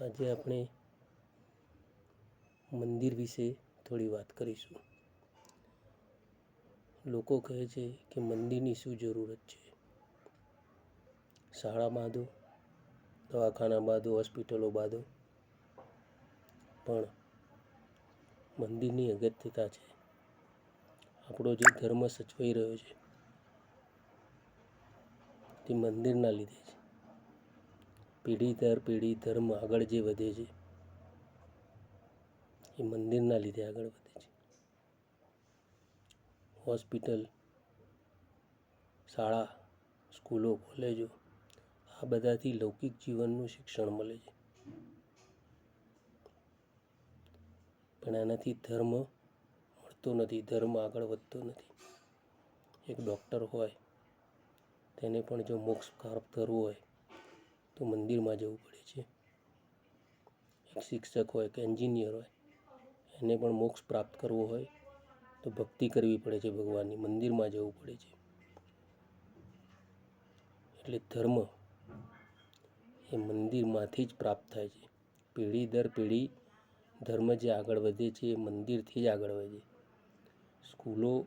આજે આપણે મંદિર વિશે થોડી વાત કરીશું. લોકો કહે છે કે મંદિરની શું જરૂરત છે? શાળા બાંધો, દવાખાના બાંધો, હોસ્પિટલો બાંધો. પણ મંદિરની અગત્યતા છે. આપણો જે ધર્મ સચવાઈ રહ્યો છે, તે મંદિરના લીધે છે. પેઢી દર પેઢી ધર્મ આગળ જે વધે છે, એ મંદિરના લીધે આગળ વધે છે. હોસ્પિટલ, શાળા, સ્કૂલો, કોલેજો, આ બધાથી લૌકિક જીવનનું શિક્ષણ મળે છે. પણ આનાથી ધર્મ મળતો નથી, ધર્મ આગળ વધતો નથી. એક ડૉક્ટર હોય, તેને પણ જો મોક્ષ પ્રાપ્ત કરવો હોય તો મંદિરમાં જવું પડે છે. એક શિક્ષક હોય કે એન્જિનિયર હોય, એને પણ મોક્ષ પ્રાપ્ત કરવો હોય તો ભક્તિ કરવી પડે છે ભગવાનની. મંદિરમાં જવું પડે છે. એટલે ધર્મ એ મંદિરમાંથી જ પ્રાપ્ત થાય છે. પેઢી દર પેઢી ધર્મ જે આગળ વધે છે એ મંદિરથી જ આગળ વધે. સ્કૂલો,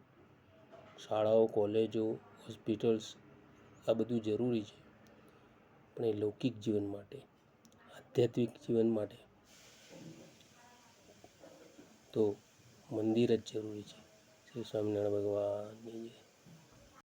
શાળાઓ, કોલેજો, હોસ્પિટલ્સ આ બધું જરૂરી છે. પણ એ લૌકિક જીવન માટે, આધ્યાત્મિક જીવન માટે, તો મંદિર જ જરૂરી છે. શ્રી સ્વામિનારાયણ ભગવાનની જય.